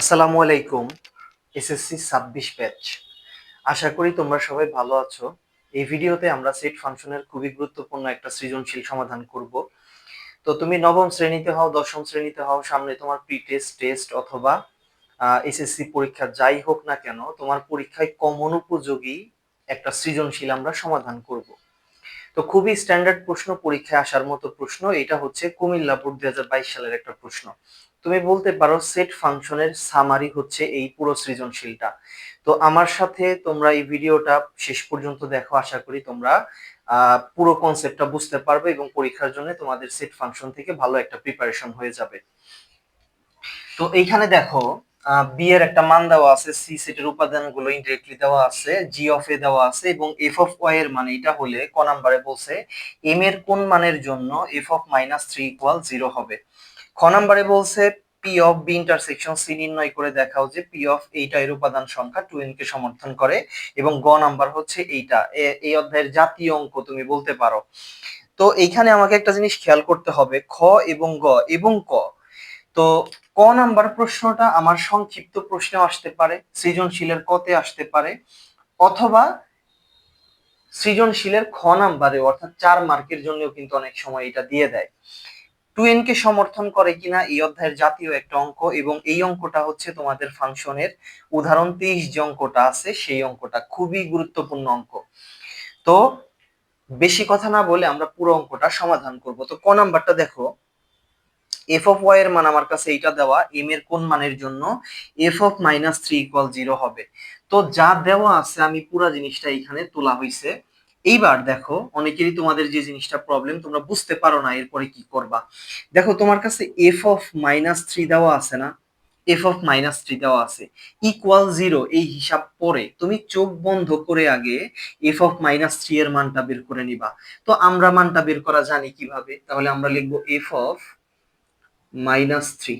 আসসালামু আলাইকুম এসএসসি ছাব্বিশ ব্যাচ আশা করি তোমরা সবাই ভালো আছো। এই ভিডিওতে আমরা সেট ফাংশনের খুবই গুরুত্বপূর্ণ একটা সৃজনশীল সমাধান করব। তো তুমি নবম শ্রেণীতে হও, দশম শ্রেণীতে হও, সামনে তোমার প্রি টেস্ট টেস্ট অথবা এসএসসি পরীক্ষা যাই হোক না কেন, তোমার পরীক্ষায় কমন উপযোগী একটা সৃজনশীল আমরা সমাধান করব। তো খুবই স্ট্যান্ডার্ড প্রশ্ন, পরীক্ষায় আসার মতো প্রশ্ন, এটা হচ্ছে কুমিল্লা বোর্ড দুই সালের একটা প্রশ্ন। তুমি বলতে পারো সেট ফাংশনের সামারি হচ্ছে এই পুরো সৃজনশীলটা। তো আমার সাথে তোমরা এই ভিডিওটা শেষ পর্যন্ত দেখো, আশা করি তোমরা পুরো কনসেপ্টটা বুঝতে পারবে এবং পরীক্ষার জন্য তোমাদের সেট ফাংশন থেকে ভালো একটা প্রিপারেশন হয়ে যাবে। তো এইখানে দেখো বি এর একটা মান দেওয়া আছে সি সেটের উপাদানগুলো ইনডিরেক্টলি দেওয়া আছে জি অফ এ দেওয়া আছে এবং এফ অফ ওয়াই এর মানে এটা হলে ক নাম্বারে বলছে এম এর কোন মানের জন্য F of minus three equal zero হবে। খ নাম্বারে বলছে P of B intersection C নির্ণয় করে দেখাও যে পি অফ এইটা এর উপাদান সংখ্যা টু এন কে সমর্থন করে এবং গ নাম্বার হচ্ছে এইটা। এই অধ্যায়ের জাতীয় অঙ্ক তুমি বলতে পারো। তো এইখানে আমাকে একটা জিনিস খেয়াল করতে হবে, খ এবং গ এবং ক। তো ক নাম্বার প্রশ্নটা আমার সংক্ষিপ্ত প্রশ্নে আসতে পারে, সৃজনশীলের কতে আসতে পারে, অথবা সৃজনশীলের খ নাম্বারে অর্থাৎ চার মার্কের জন্যও কিন্তু অনেক সময় এটা দিয়ে দেয়। টু এন কে সমর্থন করে কিনা এই অধ্যায়ের জাতীয় একটা অঙ্ক, এবং এই অঙ্কটা হচ্ছে তোমাদের ফাংশনের উদাহরণ তেইশ যে অঙ্কটা আছে, সেই অঙ্কটা খুবই গুরুত্বপূর্ণ অঙ্ক। তো বেশি কথা না বলে আমরা পুরো অঙ্কটা সমাধান করব। তো ক নাম্বারটা দেখো। এফ অফ ওয়াই এর মান আমার কাছে এইটা দেওয়া এম এর কোন মানের জন্য F of minus three equal zero হবে। তো যা দেওয়া আছে আমি পুরা জিনিসটা এখানে তোলা হয়েছে এইবার দেখো, অনেকেরই তোমাদের যে জিনিসটা প্রবলেম তোমরা বুঝতে পারো না এরপরে কি করবা। দেখো, তোমার কাছে এফ অফ মাইনাস থ্রি দেওয়া আছে না? এফ অফ মাইনাস থ্রি দেওয়া আছে। ইকুয়াল জিরো এই হিসাব পরে তুমি চোখ বন্ধ করে আগে এফ অফ মাইনাস থ্রি এর মানটা বের করে নিবা। তো আমরা মানটা বের করা জানি কীভাবে? তাহলে আমরা লিখব এফ অফ মাইনাস থ্রি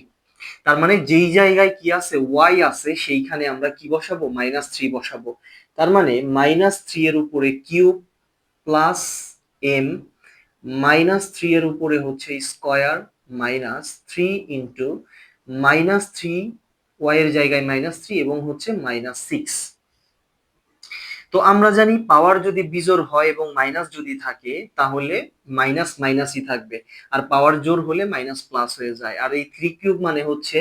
তার মানে যেই জায়গায় কি আছে ওয়াই আছে, সেইখানে আমরা কি বসাবো? মাইনাস থ্রি বসাবো। তার মানে মাইনাস থ্রি এর উপরে cube plus M minus three এর উপরে হচ্ছে square minus three into minus three Y এর জায়গায় মাইনাস থ্রি এবং হচ্ছে মাইনাস সিক্স তো আমরা জানি পাওয়ার যদি বিজোর হয় এবং মাইনাস যদি থাকে, তাহলে মাইনাস মাইনাসই থাকবে। আর পাওয়ার জোর হলে মাইনাস প্লাস হয়ে যায়। আর এই থ্রি কিউব মানে হচ্ছে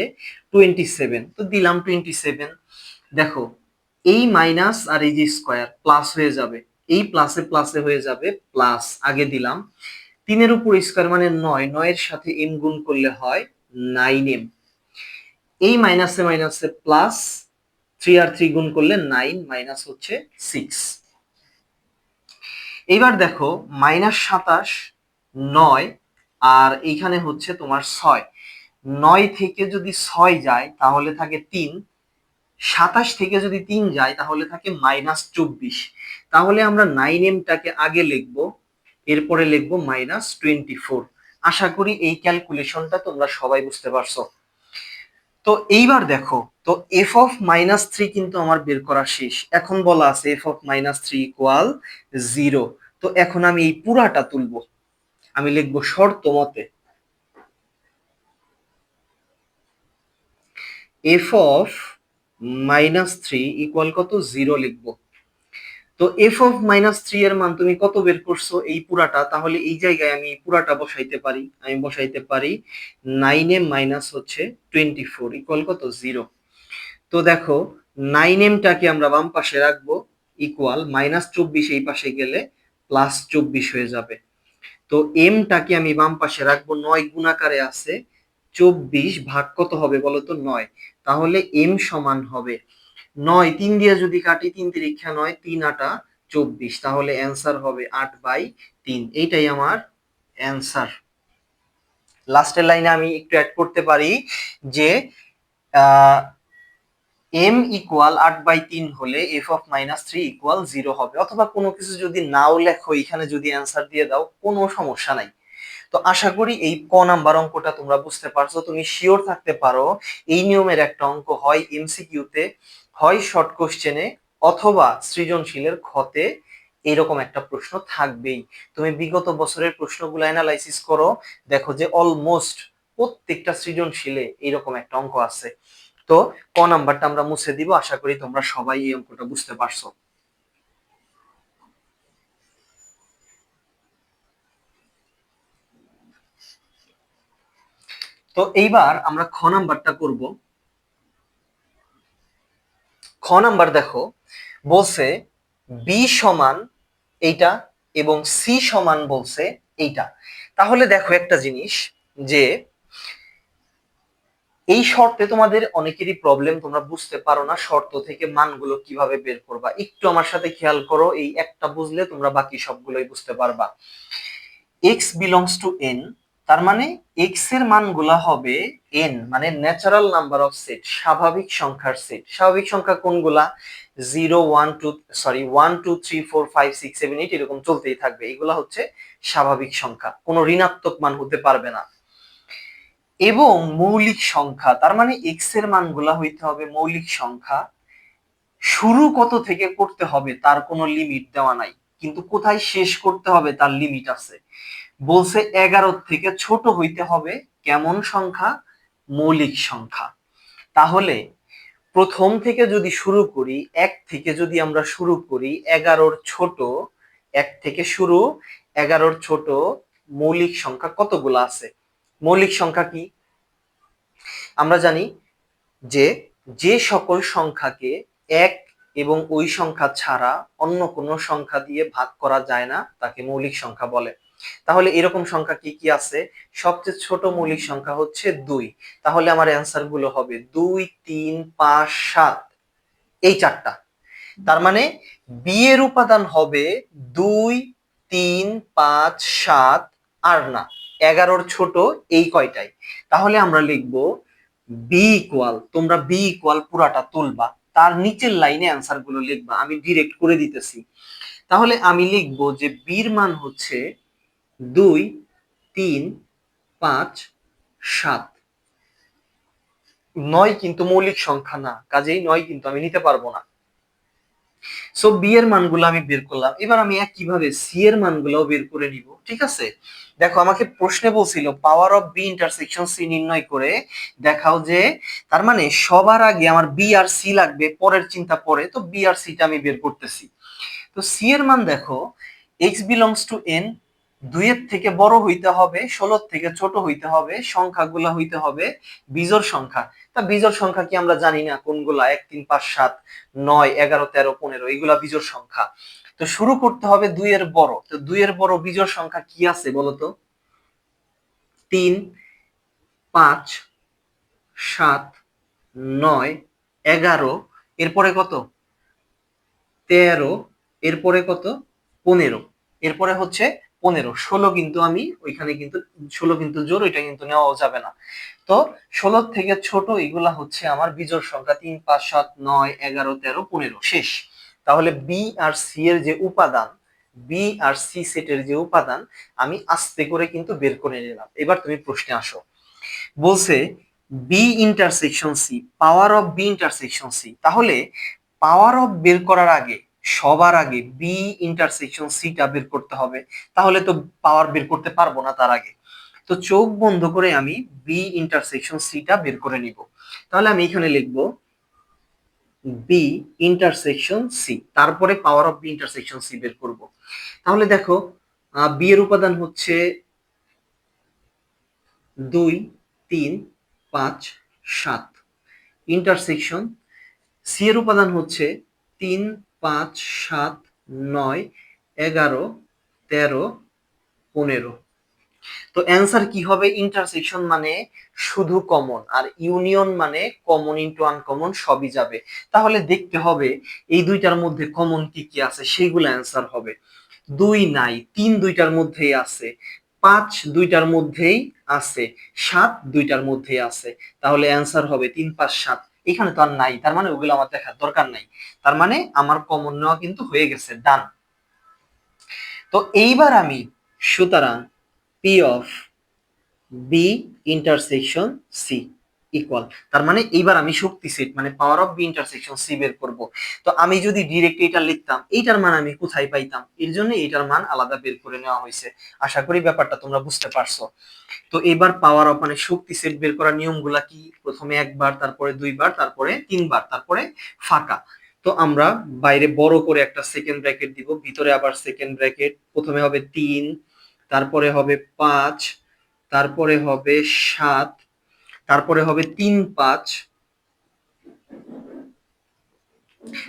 টোয়েন্টি সেভেন তো দিলাম টোয়েন্টি সেভেন দেখো, এই মাইনাস আর এই যে স্কোয়ার প্লাস হয়ে যাবে। এই প্লাসে প্লাসে হয়ে যাবে প্লাস আগে দিলাম। তিনের উপর স্কোয়ার মানে নয়, নয়ের সাথে এম গুণ করলে হয় নাইন এম এই মাইনাসে মাইনাসে প্লাস থ্রি আর থ্রি গুণ করলে নাইন মাইনাস হচ্ছে সিক্স এইবার দেখো মাইনাস সাতাশ, নয়, আর এইখানে হচ্ছে তোমার ছয়। নয় থেকে যদি ছয় যায়, তাহলে থাকে তিন। সাতাশ থেকে যদি তিন যায়, তাহলে থাকে মাইনাস চব্বিশ। তাহলে আমরা নাইন এমটাকে আগে লিখব, এরপরে লিখব মাইনাস টোয়েন্টি ফোর আশা করি এই ক্যালকুলেশনটা তোমরা সবাই বুঝতে পারছ। তো এইবার দেখো, তো এফ অফ মাইনাস থ্রি কিন্তু আমার বের করা শেষ। এখন বলা আছে F of minus three equal zero তো এখন আমি এই পুরাটা তুলব। আমি লিখব শর্ত মতে F of minus three equal কত? জিরো লিখব। তো এফ অফ মাইনাস থ্রি এর মান তুমি কত বের করছ এই পুরাটা? তাহলে এই জায়গায় আমি পুরাটা বসাইতে পারি। আমি বসাইতে পারি নাইন এম মাইনাস হচ্ছে টোয়েন্টি ফোর ইকুয়াল কত? জিরো তো দেখো নাইন এমটাকে আমরা বাম পাশে রাখব ইকুয়াল মাইনাস চব্বিশ এই পাশে গেলে প্লাস চব্বিশ হয়ে যাবে। তো এমটাকে আমি বাম পাশে রাখব, নয় গুণাকারে আছে, চব্বিশ ভাগ কত হবে বলতো? নয়। তাহলে এম সমান হবে নয়, তিন দিয়ে যদি কাটি, তিন তিরিক্ষা নয়, তিন আটা চব্বিশ। তাহলে অ্যান্সার হবে আট বাই তিন। এইটাই আমার অ্যান্সার লাস্টের লাইনে আমি একটু অ্যাড করতে পারি যে এম ইকুয়াল আট বাই তিন হলে F of minus three equal zero হবে। অথবা কোনো কিছু যদি নাও লেখো, এখানে যদি অ্যান্সার দিয়ে দাও, কোনো সমস্যা নাই। তো আশা করি এই ক নাম্বার অঙ্কটা তোমরা বুঝতে পারছ। তুমি শিওর থাকতে পারো, এই নিয়মের একটা অঙ্ক হয় এমসিকিউতে হয় শর্ট কোশ্চেনে অথবা সৃজনশীলের ক্ষতে এরকম একটা প্রশ্ন থাকবেই। তুমি বিগত বছরের প্রশ্নগুলো অ্যানালাইসিস করো, দেখো যে অলমোস্ট প্রত্যেকটা সৃজনশীলে এরকম একটা অঙ্ক আছে। তো ক নাম্বারটা আমরা মুছে দিব, আশা করি তোমরা সবাই এই অঙ্কটা বুঝতে পারছ। তো এইবার আমরা খ নাম্বারটা করব। খ নাম্বার দেখো, বলছে বি সমান এইটা এবং সি সমান বলছে এইটা। তাহলে দেখো একটা জিনিস যে এই শর্তে তোমাদের অনেকেরই প্রবলেম তোমরা বুঝতে পারো না শর্ত থেকে মানগুলো কীভাবে বের করবা। একটু আমার সাথে খেয়াল করো, এই একটা বুঝলে তোমরা বাকি সবগুলোই বুঝতে পারবা। এক্স বিলংস টু এন তার মানে এক্সের মানগুলা হবে এন মানে ন্যাচারাল নাম্বার অফ সেট স্বাভাবিক সংখ্যার সেট স্বাভাবিক সংখ্যা কোনগুলা? Zero one two sorry one two three four five six seven eight এরকম চলতেই থাকবে। এগুলা হচ্ছে স্বাভাবিক সংখ্যা। কোনো ঋণাত্মক মান হতে পারবে না। এবং মৌলিক সংখ্যা, তার মানে এক্সের মানগুলা হইতে হবে মৌলিক সংখ্যা। শুরু কত থেকে করতে হবে তার কোনো লিমিট দেওয়া নাই। কিন্তু কোথায় শেষ করতে হবে তার লিমিট আছে। বলছে এগারো থেকে ছোট হইতে হবে কেমন সংখ্যা? মৌলিক সংখ্যা। তাহলে প্রথম থেকে যদি শুরু করি, এক থেকে যদি আমরা শুরু করি, এগারোর ছোট, এক থেকে শুরু, এগারোর ছোট, মৌলিক সংখ্যা কতগুলো আছে? মৌলিক সংখ্যা কি? আমরা জানি যে যে সকল সংখ্যাকে এক এবং ওই সংখ্যা ছাড়া অন্য কোনো সংখ্যা দিয়ে ভাগ করা যায় না, তাকে মৌলিক সংখ্যা বলে। তাহলে এরকম সংখ্যা কি কি আছে? সবচেয়ে ছোট মৌলিক সংখ্যা হচ্ছে দুই। তাহলে আমার অ্যান্সারগুলো হবে দুই, তিন, পাঁচ, সাত। এই চারটা। তার মানে বিয়ের উপাদান হবে দুই, তিন, পাঁচ, সাত, আর না। এগারোর ছোট এই কয়টাই। তাহলে আমরা লিখব বি ইকুয়াল তোমরা বি ইকুয়াল পুরাটা তুলবা। তার নিচের লাইনে অ্যান্সারগুলো লিখবা। আমি ডিরেক্ট করে দিতেছি। তাহলে আমি লিখব যে বির মান হচ্ছে দুই, তিন, পাঁচ, সাত। নয় কিন্তু মৌলিক সংখ্যা না, কাজেই নয় কিন্তু আমি নিতে পারব না। সো বি এর মানগুলো আমি বের করলাম। এবার আমি কীভাবে সি এর মানগুলো বের করে নিব, ঠিক আছে? দেখো, আমাকে প্রশ্নে বলছিল power of B intersection C নির্ণয় করে দেখাও যে, তার মানে সবার আগে আমার বি আর সি লাগবে, পরের চিন্তা পরে, তো বি আর সিটা আমি বের করতেছি। তো সি এর মান দেখো এক্স বিলংস টু এন দুইয়ের থেকে বড় হইতে হবে, ষোলোর থেকে ছোট হইতে হবে, সংখ্যাগুলা হইতে হবে বিজোর সংখ্যা। তা বিজোর সংখ্যা কি আমরা জানি না, কোনগুলা? এক, তিন, পাঁচ, সাত, নয়, এগারো, তেরো, পনেরো এইগুলা বিজোর সংখ্যা। তো শুরু করতে হবে দুইয়ের বড়। তো দুইয়ের বড় বিজোর সংখ্যা কি আছে বলতো তিন, পাঁচ, সাত, নয়, এগারো, এরপরে কত? তেরো, এরপরে কত? পনেরো। এরপরে হচ্ছে পনেরো, ষোলো কিন্তু আমি, ওইখানে কিন্তু ষোলো কিন্তু জোর, ওইটা কিন্তু নেওয়াও যাবে না। তো ষোলো থেকে ছোট এগুলা হচ্ছে আমার বিজোড় সংখ্যা, তিন, পাঁচ, সাত, নয়, এগারো, তেরো, পনেরো, শেষ। তাহলে বি আর সি এর যে উপাদান বি আর সি সেটের যে উপাদান, আমি আস্তে করে কিন্তু বের করে নিলাম। এবার তুমি প্রশ্নে আসো। বলছে B intersection C power of B intersection C তাহলে পাওয়ার অফ বের করার আগে সবার আগে বি ইন্টারসেকশন সিটা বের করতে হবে, তাহলে তো পাওয়ার বের করতে পারব না তার আগে। তো চোখ বন্ধ করে আমি বি ইন্টারসেকশন সিটা বের করে নিব। তাহলে আমি এখানে লিখব বি ইন্টারসেকশন সি তারপরে power of B intersection C বের করব। তাহলে দেখো বি এর উপাদান হচ্ছে দুই, তিন, পাঁচ, সাত। ইন্টারসেকশন সি এর উপাদান হচ্ছে তিন পাঁচ, সাত, নয়, এগারো, তেরো, পনেরো। তো অ্যান্সার কি হবে? ইন্টারসেকশন মানে শুধু কমন আর ইউনিয়ন মানে কমন ইন্টু আনকমন সবই যাবে। তাহলে দেখতে হবে এই দুইটার মধ্যে কমন কি কি আছে, সেইগুলো অ্যান্সার হবে। দুই নাই, তিন দুইটার মধ্যেই আছে, পাঁচ দুইটার মধ্যেই আছে, সাত দুইটার মধ্যেই আছে। তাহলে অ্যান্সার হবে তিন, পাঁচ, সাত। এখানে তো আর নাই। তার মানে ওগুলো আমার দেখার দরকার নাই। তার মানে আমার কমন নেওয়া কিন্তু হয়ে গেছে ডান তো এইবার আমি সুতরাং P of B intersection C equal তার মানে এইবার আমি শক্তি সেট মানে power of B intersection C বের করব। তো আমি যদি ডিরেক্ট এটা লিখতাম, এইটার মান আমি কোথায় পাইতাম? এর জন্য এইটার মান আলাদা বের করে নেওয়া হয়েছে। আশা করি ব্যাপারটা তোমরা বুঝতে পারছ। তো এবার পাওয়ার অফ মানে শক্তি সেট বের করার নিয়মগুলা কি? প্রথমে একবার, তারপরে দুইবার, তারপরে তিনবার, তারপরে ফাঁকা। তো আমরা বাইরে বড় করে একটা সেকেন্ড ব্র্যাকেট দিব, ভিতরে আবার সেকেন্ড ব্র্যাকেট প্রথমে হবে তিন, তারপরে হবে পাঁচ, তারপরে হবে সাত তারপরে হবে তিন পাঁচ,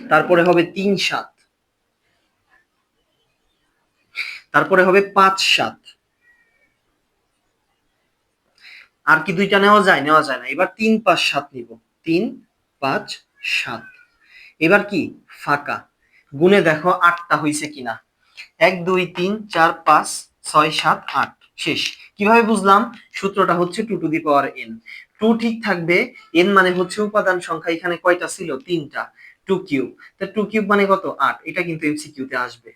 তারপরে হবে তিন সাত, তারপরে হবে পাঁচ সাত। আর কি দুইটা নেওয়া যায়? নেওয়া যায় না। এবার তিন পাঁচ সাত নিব। তিন পাঁচ সাত। এবার কি? ফাঁকা। গুনে দেখো আটটা হয়েছে কিনা। এক, দুই, তিন, চার, পাঁচ, ছয়, সাত, আট। শেষ। কীভাবে বুঝলাম? সূত্রটা হচ্ছে two two the power N. Two ঠিক থাকবে এন মানে হচ্ছে উপাদান সংখ্যা, এখানে কয়টা ছিল? তিনটা। Two cube. তা টু কিউব মানে কত? আট। এটা কিন্তু এমসিকিউতে আসবে।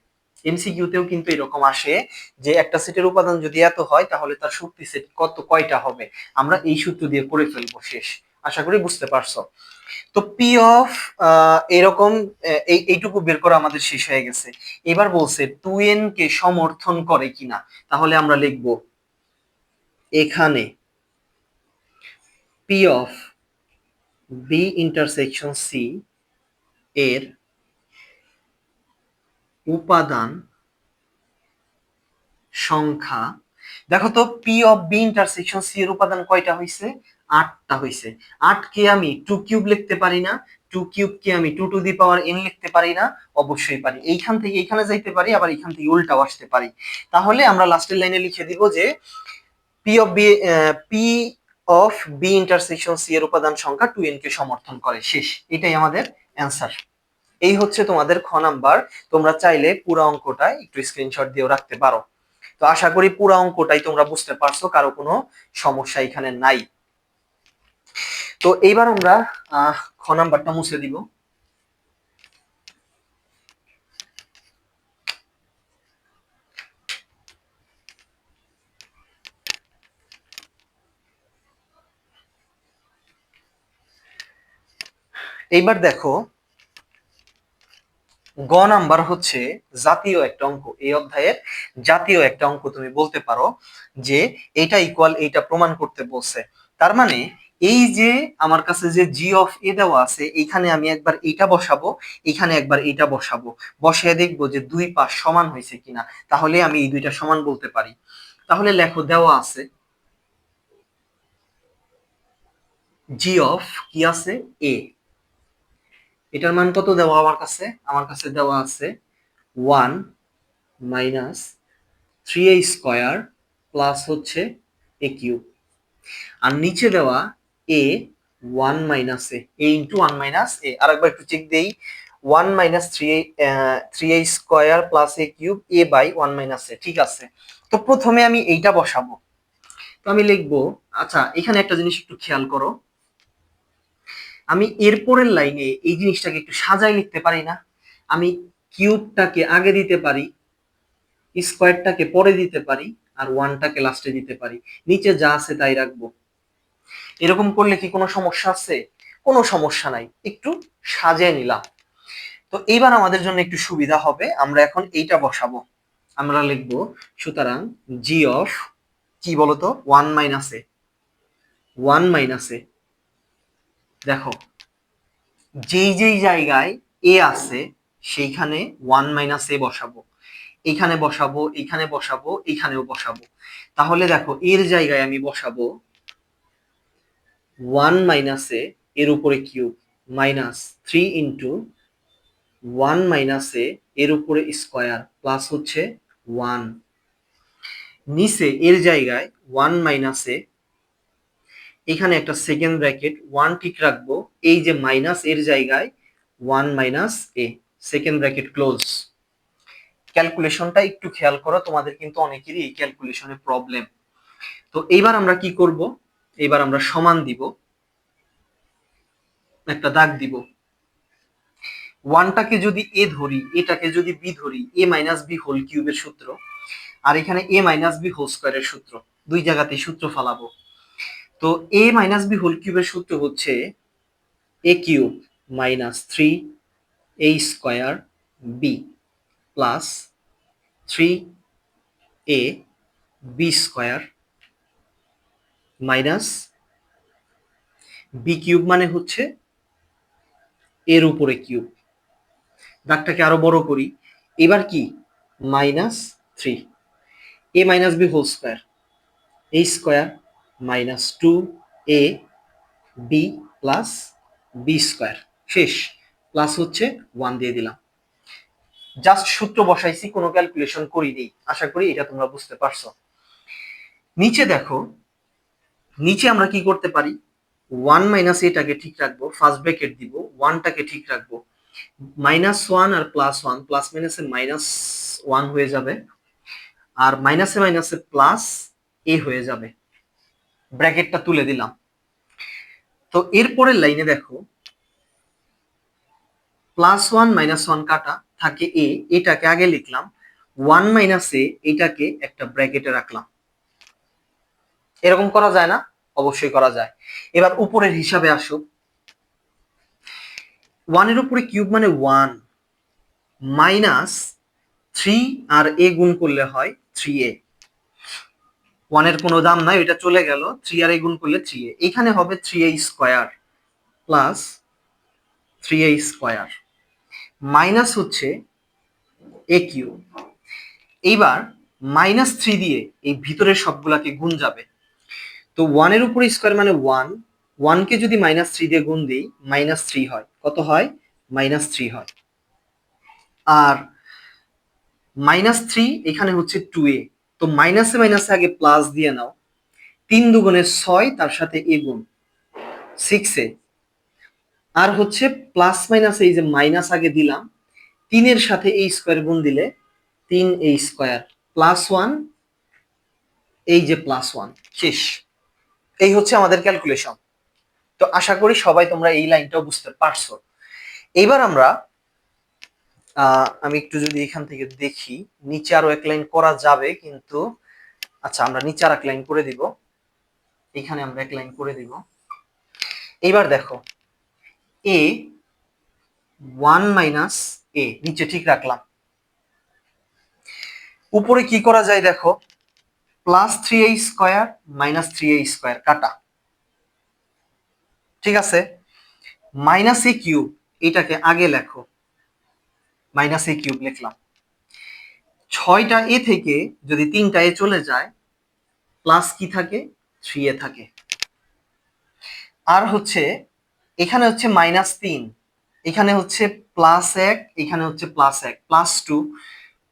এমসিকিউতেও কিন্তু এরকম আসে যে একটা সেটের উপাদান যদি এত হয়, তাহলে তার শক্তি সেট কত, কয়টা হবে? আমরা এই সূত্র দিয়ে করে ফেলব শেষ। আশা করি বুঝতে পারছ। তো পি অফ এরকম এই, এইটুকু বের করা আমাদের শেষ হয়ে গেছে। এবার বলছে টু এন কে সমর্থন করে কিনা? তাহলে আমরা লিখব, এখানে P of B intersection C এর উপাদান সংখ্যা। দেখো তো P of B intersection C এর উপাদান কয়টা হয়েছে আটটা হয়েছে আটকে আমি টু কিউব লিখতে পারি না। টু কিউব কে আমি two two the power N লিখতে পারি না। অবশ্যই পারি। এইখান থেকে এইখানে যাইতে পারি, আবার এইখান থেকে উল্টাও আসতে পারি। তাহলে আমরা লাস্টের লাইনে লিখে দিব যে P of B P of B intersection C এর উপাদান সংখ্যা টু এন কে সমর্থন করে। শেষ, এটাই আমাদের অ্যান্সার এই হচ্ছে তোমাদের খ নাম্বার। তোমরা চাইলে পুরো অঙ্কটা একটু স্ক্রিনশট দিয়েও রাখতে পারো। তো আশা করি পুরো অঙ্কটাই তোমরা বুঝতে পারছ, কারও কোনো সমস্যা এখানে নাই। তো এইবার আমরা খ নাম্বারটা মুছে দিব। এইবার দেখো, গ নাম্বার হচ্ছে জাতীয় একটা অঙ্ক। এই অধ্যায়ের জাতীয় একটা অঙ্ক তুমি বলতে পারো যে এটা ইকুয়াল এইটা প্রমাণ করতে বলছে। তার মানে এই যে আমার কাছে যে জি অফ এ দেওয়া আছে এখানে আমি একবার এটা বসাবো, এখানে একবার এটা বসাবো। বসিয়ে দেখব যে দুই পাশ সমান হয়েছে কিনা। তাহলে আমি এই দুইটা সমান বলতে পারি। তাহলে লেখো দেওয়া আছে জি অফ কি আছে? এ এটার মান কত দেওয়া আমার কাছে? আমার কাছে দেওয়া আছে one minus three A square plus হচ্ছে এ কিউব আর নিচে দেওয়া A one minus A A into one minus A আর একবার একটু চেক দেই। One minus three three A square plus A cube A by one minus A ঠিক আছে? তো প্রথমে আমি এইটা বসাবো। তো আমি লিখব আচ্ছা এখানে একটা জিনিস একটু খেয়াল করো। আমি এরপরের লাইনে এই জিনিসটাকে একটু সাজাই লিখতে পারি না। আমি কিউবটাকে আগে দিতে পারি স্কোয়ারটাকে পরে দিতে পারি, আর ওয়ানটাকে লাস্টে দিতে পারি। নিচে যা আছে তাই রাখব। এরকম করলে কি কোনো সমস্যা আছে? কোনো সমস্যা নাই। একটু সাজিয়ে নিলাম। তো এইবার আমাদের জন্য একটু সুবিধা হবে। আমরা এখন এইটা বসাবো। আমরা লিখব, সুতরাং জি অফ কি বলতো? ওয়ান মাইনাস ওয়ান মাইনাস দেখো, যেই যেই জায়গায় এ আছে, সেইখানে ওয়ান মাইনাস এ বসাবো। এখানে বসাবো এখানে বসাবো, এখানেও বসাবো। তাহলে দেখো, এর জায়গায় আমি বসাবো ওয়ান মাইনাস এ এর উপরে cube minus three into one minus A এর উপরে স্কোয়ার প্লাস হচ্ছে ওয়ান নিচে এর জায়গায় ওয়ান মাইনাস এ এখানে একটা সেকেন্ড ব্র্যাকেট ওয়ান ঠিক রাখব, এই যে মাইনাস এর জায়গায় one minus A second bracket close ক্যালকুলেশনটা একটু খেয়াল করো, তোমাদের কিন্তু অনেকেরই এই ক্যালকুলেশনে প্রবলেম তো এইবার আমরা কি করব? এইবার আমরা সমান দিব, একটা দাগ দিব। ওয়ানটাকে যদি এ ধরি এটাকে যদি বি ধরি এ মাইনাস বি হোল কিউবের সূত্র, আর এখানে এ মাইনাস বি হোল স্কোয়ারের সূত্র, দুই জায়গাতেই সূত্র ফালাবো। তো এ মাইনাস বি হোল কিউবের সূত্র হচ্ছে A cube minus three A square B plus three A B square minus B cube মানে হচ্ছে এর উপরে কিউব দাগটাকে আরও বড় করি। এবার কি? Minus three A minus B whole square A square minus two A B plus B square শেষ। প্লাস হচ্ছে ওয়ান দিয়ে দিলাম। জাস্ট সূত্র বসাইছি, কোনো ক্যালকুলেশন করিনি। আশা করি এটা তোমরা বুঝতে পারছ। নিচে দেখো, নিচে আমরা কি করতে পারি? ওয়ান মাইনাস এটাকে ঠিক রাখব ফার্স্ট ব্র্যাকেট দিব ওয়ানটাকে ঠিক রাখব। মাইনাস ওয়ান আর প্লাস ওয়ান প্লাস মাইনাসে মাইনাস ওয়ান হয়ে যাবে। আর মাইনাসে মাইনাসে প্লাস এ হয়ে যাবে। ব্র্যাকেটটা তুলে দিলাম। তো এরপরের লাইনে দেখো প্লাস ওয়ান মাইনাস ওয়ান কাটা থাকে এ এটাকে আগে লিখলাম ওয়ান মাইনাস এ এটাকে একটা ব্র্যাকেটে রাখলাম। এরকম করা যায় না? অবশ্যই করা যায়। এবার উপরের হিসাবে আসো ওয়ানের উপরে কিউব মানে ওয়ান মাইনাস থ্রি আর এ গুণ করলে হয় থ্রি এ ওয়ানের কোনো দাম নাই, এটা চলে গেল থ্রি আর এ গুণ করলে থ্রি এ। এখানে হবে three A square plus three A square minus হচ্ছে এ কিউ এইবার মাইনাস থ্রি দিয়ে এই ভিতরের সবগুলাকে গুণ যাবে। তো ওয়ানের উপরে স্কোয়ার মানে ওয়ান ওয়ানকে যদি মাইনাস থ্রি দিয়ে গুণ দিই মাইনাস থ্রি হয়। কত হয়? মাইনাস থ্রি হয়। আর মাইনাস থ্রি এখানে হচ্ছে টু এ। তো মাইনাসে মাইনাসে আগে প্লাস দিয়ে নাও। তিন দুগুণে ছয়, তার সাথে এ গুণ। সিক্স আর হচ্ছে প্লাস মাইনাস এই যে মাইনাস আগে দিলাম, তিনের সাথে এই স্কোয়ার গুণ দিলে তিন এ স্কোয়ার প্লাস ওয়ান এই যে প্লাস ওয়ান শেষ। এই হচ্ছে আমাদের ক্যালকুলেশন তো আশা করি সবাই তোমরা এই লাইনটাও বুঝতে পারছ। এইবার আমরা আমি একটু যদি এখান থেকে দেখি, নিচে আরও এক লাইন করা যাবে, কিন্তু আচ্ছা আমরা নিচে আর এক লাইন করে দিব। এখানে আমরা এক লাইন করে দিব। এইবার দেখো এ ওয়ান মাইনাস এ নিচে ঠিক রাখলাম। উপরে কি করা যায় দেখো? Plus three A square minus three A square কাটা। ঠিক আছে? মাইনাস এ কিউব এটাকে আগে লেখো। মাইনাস এ কিউব লিখলাম। ছয়টা এ থেকে যদি তিনটা এ চলে যায় প্লাস কি থাকে? থ্রি এ থাকে। আর হচ্ছে, এখানে হচ্ছে মাইনাস তিন, এখানে হচ্ছে প্লাস এক, এখানে হচ্ছে প্লাস এক প্লাস টু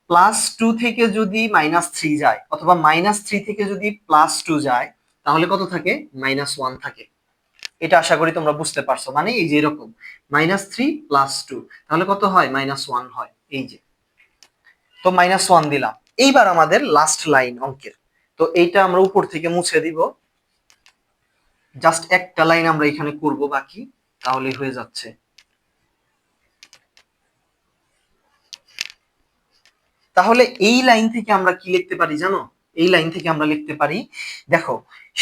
প্লাস টু থেকে যদি মাইনাস থ্রি যায়, অথবা মাইনাস থ্রি থেকে যদি প্লাস টু যায়, তাহলে কত থাকে? মাইনাস ওয়ান থাকে। এটা আশা করি তোমরা বুঝতে পারছ। মানে এই যে এরকম মাইনাস থ্রি প্লাস টু তাহলে কত হয়? মাইনাস ওয়ান হয়। এই যে। তো মাইনাস ওয়ান দিলাম। এইবার আমাদের লাস্ট লাইন অঙ্কের। তো এইটা আমরা উপর থেকে মুছে দিব। জাস্ট একটা লাইন আমরা এখানে করব বাকি তাহলে হয়ে যাচ্ছে। তাহলে এই লাইন থেকে আমরা কি লিখতে পারি জানো? এই লাইন থেকে আমরা লিখতে পারি, দেখো,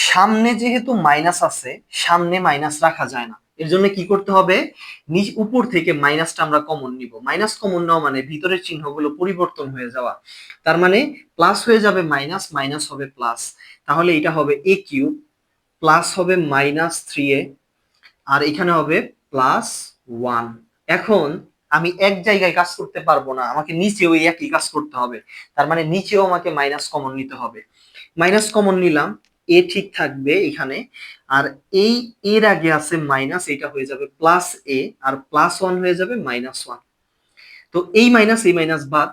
সামনে যেহেতু মাইনাস আছে, সামনে মাইনাস রাখা যায় না। এর জন্য কি করতে হবে? উপর থেকে মাইনাসটা আমরা কমন নিব। মাইনাস কমন নেওয়া মানে ভিতরের চিহ্নগুলো পরিবর্তন হয়ে যাওয়া। তার মানে প্লাস হয়ে যাবে মাইনাস মাইনাস হবে প্লাস তাহলে এটা হবে এ কিউব প্লাস হবে মাইনাস থ্রি এ আর এখানে হবে প্লাস ওয়ান এখন আমি এক জায়গায় কাজ করতে পারব না, আমাকে নিচেও একই কাজ করতে হবে। তার মানে নিচেও আমাকে মাইনাস কমন নিতে হবে। মাইনাস কমন নিলাম এ ঠিক থাকবে এখানে, আর এই এর আগে আছে মাইনাস এটা হয়ে যাবে প্লাস এ আর প্লাস ওয়ান হয়ে যাবে মাইনাস ওয়ান তো এই মাইনাস এই মাইনাস বাদ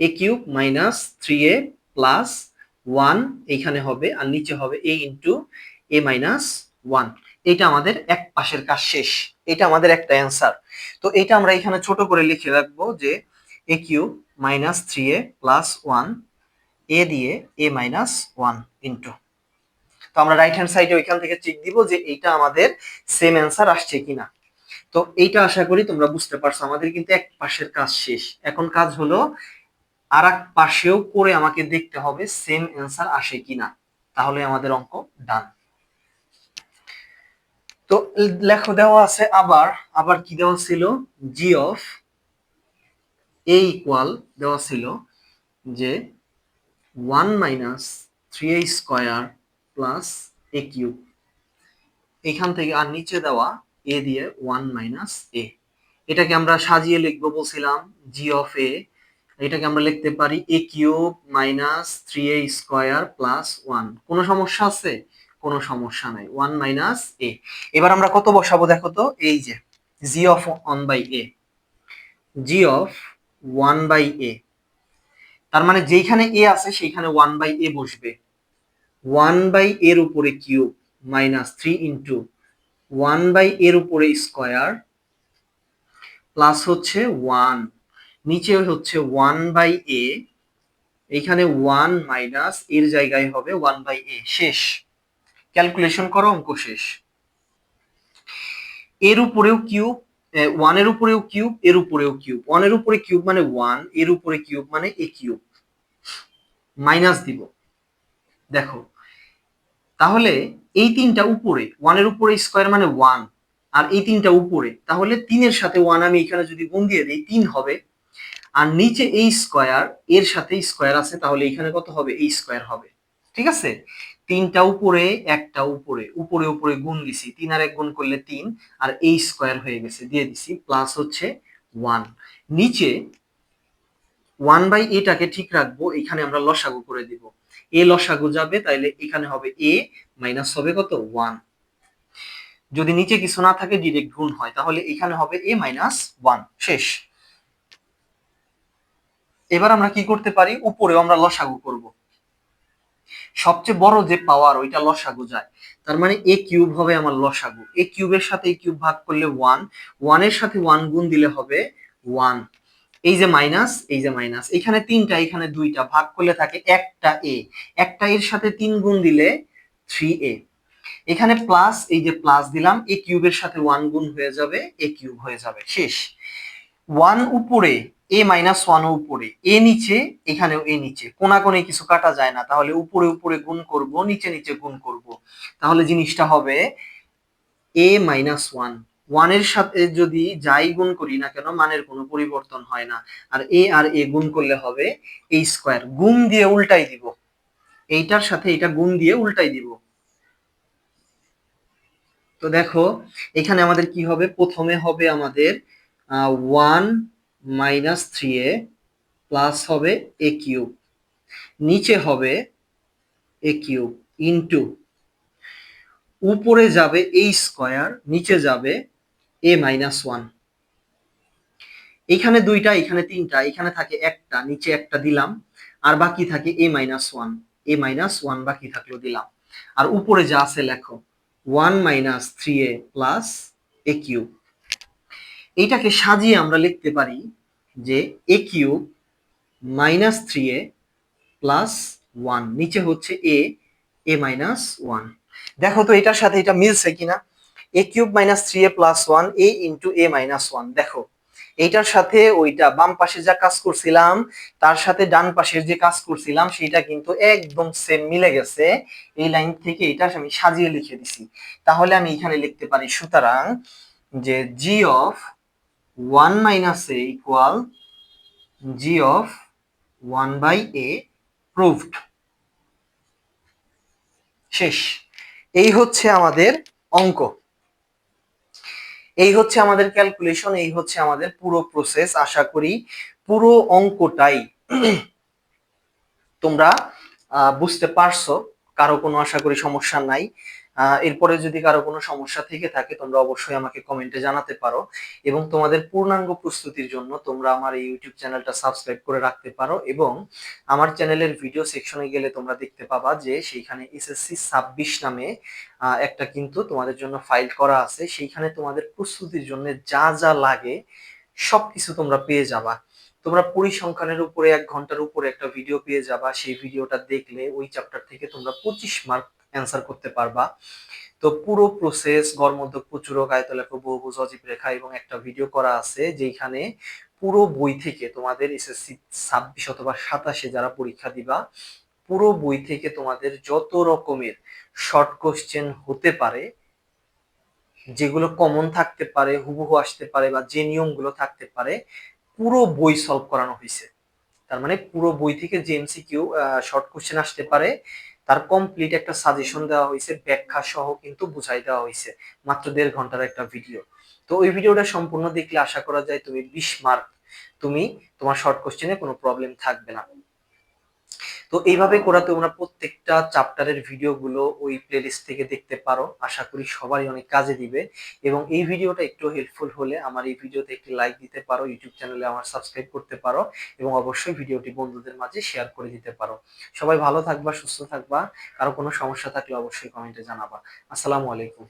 A cube minus three A plus one এইখানে হবে, আর নিচে হবে A into A minus one এটা আমাদের এক পাশের কাজ শেষ। এটা আমাদের একটা অ্যান্সার তো এটা আমরা এখানে ছোট করে লিখে রাখব যে A cube minus three A plus one A দিয়ে এ মাইনাস ওয়ান ইন্টু তো আমরা রাইট হ্যান্ড সাইডে ওইখান থেকে চেক দিব যে এইটা আমাদের সেম অ্যান্সার আসছে কিনা। তো এইটা আশা করি তোমরা বুঝতে পারছ, আমাদের কিন্তু এক পাশের কাজ শেষ। এখন কাজ হলো আর এক পাশেও করে আমাকে দেখতে হবে সেম অ্যান্সার আসে কিনা। তাহলে আমাদের অঙ্ক ডান তো লেখো দেওয়া আছে আবার আবার কি দেওয়া ছিল? জি অফ এ ইকুয়াল দেওয়া ছিল যে one minus three A square plus A cube এখান থেকে আর নিচে দেওয়া এ দিয়ে ওয়ান মাইনাস এ এটাকে আমরা সাজিয়ে লিখব বলছিলাম জি অফ এ এটাকে আমরা লিখতে পারি A cube minus three A square plus one কোনো সমস্যা আছে? কোনো সমস্যা নাই। One minus A. এবার আমরা কত বসাবো দেখো তো? এই যে, G of one by A. G of one by A. তার মানে যেইখানে এ আছে, সেইখানে ওয়ান বাই এ বসবে। ওয়ান বাই এর উপরে cube minus three into one by এর উপরে স্কোয়ার প্লাস হচ্ছে ওয়ান। নিচে হচ্ছে ওয়ান বাই এ। এইখানে ওয়ান মাইনাস এর জায়গায় হবে ওয়ান বাই এ। শেষ। ক্যালকুলেশন করো, অঙ্ক শেষ। এর উপরেও কিউব ওয়ানের উপরেও কিউব এর উপরেও কিউব ওয়ানের উপরে কিউব মানে ওয়ানের উপরে কিউব মানে এ কিউব মাইনাস দিব। দেখো, তাহলে এই তিনটা উপরে ওয়ানের উপরে স্কোয়ার মানে ওয়ান আর এই তিনটা উপরে, তাহলে তিনের সাথে ওয়ান আমি এখানে যদি গুণ দিয়ে দিই, তিন হবে। আর নিচে এই স্কোয়ার এর সাথে স্কোয়ার আছে, তাহলে এখানে কত হবে? এই স্কোয়ার হবে। ঠিক আছে? তিনটা উপরে, একটা উপরে। উপরে উপরে গুণ দিছি। তিন আর এক গুণ করলে তিন, আর এই স্কোয়ার হয়ে গেছে। দিয়ে দিছি প্লাস হচ্ছে ওয়ান নিচে ওয়ান বাই এটাকে ঠিক রাখব, এখানে আমরা লসাগু করে দিব। এ লসাগু যাবে, তাইলে এখানে হবে এ মাইনাস হবে কত? ওয়ান যদি নিচে কিছু না থাকে ডিরেক্ট গুণ হয়, তাহলে এখানে হবে এ মাইনাস ওয়ান শেষ। এবার আমরা কি করতে পারি? উপরেও আমরা লসাগু করব। সবচেয়ে বড় যে পাওয়ার ওইটা লসাগু যায়। তার মানে এ কিউব হবে আমার লসাগু। এ কিউবের সাথে এ কিউব ভাগ করলে ওয়ান ওয়ানের সাথে ওয়ান গুণ দিলে হবে ওয়ান এই যে মাইনাস এই যে মাইনাস এখানে তিনটা, এখানে দুইটা। ভাগ করলে থাকে একটা এ একটা এর সাথে তিন গুণ দিলে থ্রি এ এখানে প্লাস এই যে প্লাস দিলাম এ কিউবের সাথে ওয়ান গুণ হয়ে যাবে এ কিউব হয়ে যাবে। শেষ। ওয়ান উপরে এ মাইনাস ওয়ান উপরে। এ নিচে, এখানেও এ নিচে। কোনাকোনে কিছু কাটা যায় না, তাহলে উপরে উপরে গুণ করব, নিচে নিচে গুণ করব। তাহলে জিনিসটা হবে এ মাইনাস ওয়ান ওয়ানের সাথে যদি যাই গুণ করি না কেন, মানের কোনো পরিবর্তন হয় না। আর এ আর এ গুণ করলে হবে এই স্কোয়ার গুণ দিয়ে উল্টাই দিব। এইটার সাথে এটা গুণ দিয়ে উল্টাই দিব। তো দেখো, এখানে আমাদের কি হবে? প্রথমে হবে আমাদের one minus three A plus হবে এ কিউব। নিচে হবে এ কিউব ইন্টু। উপরে যাবে এই স্কোয়ার, নিচে যাবে এ মাইনাস ওয়ান। এখানে দুইটা, এখানে তিনটা, এখানে থাকে একটা, নিচে একটা দিলাম, আর বাকি থাকে a minus one. A minus one বাকি থাকল দিলাম। আর উপরে যা আছে লেখো, one minus three a plus a cube. এইটাকে সাজিয়ে আমরা লিখতে পারি যে a cube minus three a plus one নিচে হচ্ছে এ এ মাইনাস ওয়ান দেখো তো এটার সাথে এটা মিলছে কিনা? A cube minus three a plus one a into a minus one দেখো, এইটার সাথে ওইটা বাম পাশে যা কাজ করছিলাম, তার সাথে ডান পাশের যে কাজ করছিলাম সেটা কিন্তু একদম সেম মিলে গেছে। এই লাইন থেকে এটা আমি সাজিয়ে লিখে দিছি। তাহলে আমি এখানে লিখতে পারি সুতরাং যে g of one minus a equal g of one by a proved. শেষ। এই হচ্ছে আমাদের অঙ্ক। এই হচ্ছে আমাদের ক্যালকুলেশন, এই হচ্ছে আমাদের পুরো প্রসেস। আশা করি পুরো অঙ্কটাই তোমরা বুঝতে পারছ। কারও কোনো আশা করি সমস্যা নাই। এরপরে যদি কারও কোনো সমস্যা থেকে থাকে, তোমরা অবশ্যই আমাকে কমেন্টে জানাতে পারো। এবং তোমাদের পূর্ণাঙ্গ প্রস্তুতির জন্য তোমরা আমার এই ইউটিউব চ্যানেলটা সাবস্ক্রাইব করে রাখতে পারো এবং আমার চ্যানেলের ভিডিও সেকশনে গেলে তোমরা দেখতে পাবা যে সেইখানে এসএসসি ছাব্বিশ নামে একটা কিন্তু তোমাদের জন্য ফাইল করা আছে। সেইখানে তোমাদের প্রস্তুতির জন্য যা যা লাগে সবকিছু তোমরা পেয়ে যাবা। তোমরা পরিসংখ্যানের উপরে, এক ঘণ্টার উপরে একটা ভিডিও পেয়ে যাবা। সেই ভিডিওটা দেখলে ওই চ্যাপ্টার থেকে তোমরা পঁচিশ মার্ক অ্যান্সার করতে পারবা। তো পুরো প্রসেস গড়মধ্যক প্রচুরক আয়তলেখ বহুভুজ অজীব রেখা এবং একটা ভিডিও করা আছে যেখানে পুরো বই থেকে তোমাদের এসএসসি ছাব্বিশ অথবা সাতাশে যারা পরীক্ষা দিবা, পুরো বই থেকে তোমাদের যত রকমের শর্ট কোশ্চেন হতে পারে, যেগুলো কমন থাকতে পারে, হুবহু আসতে পারে বা যে নিয়মগুলো থাকতে পারে, পুরো বই সলভ করানো হয়েছে তার মানে পুরো বই থেকে যে এমসিকিউ শর্ট কোশ্চেন আসতে পারে তার কমপ্লিট একটা সাজেশন দেওয়া হয়েছে, ব্যাখ্যা সহ কিন্তু বুঝাই দেওয়া হয়েছে, মাত্র দেড় ঘণ্টার একটা ভিডিও তো ওই ভিডিওটা সম্পূর্ণ দেখলে আশা করা যায় তুমি বিশ মার্ক তুমি তোমার শর্ট কোশ্চেনে কোনো প্রবলেম থাকবে না। তো এইভাবে করা তোমরা প্রত্যেকটা চ্যাপ্টারের ভিডিওগুলো ওই প্লেলিস্ট থেকে দেখতে পারো। আশা করি সবারই অনেক কাজে দিবে। এবং এই ভিডিওটা একটু হেল্পফুল হলে আমার এই ভিডিওতে একটি লাইক দিতে পারো ইউটিউব চ্যানেলে আমার সাবস্ক্রাইব করতে পারো এবং অবশ্যই ভিডিওটি বন্ধুদের মাঝে শেয়ার করে দিতে পারো। সবাই ভালো থাকবা, সুস্থ থাকবা। কারও কোনো সমস্যা থাকলে অবশ্যই কমেন্টে জানাবা। আসসালামু আলাইকুম।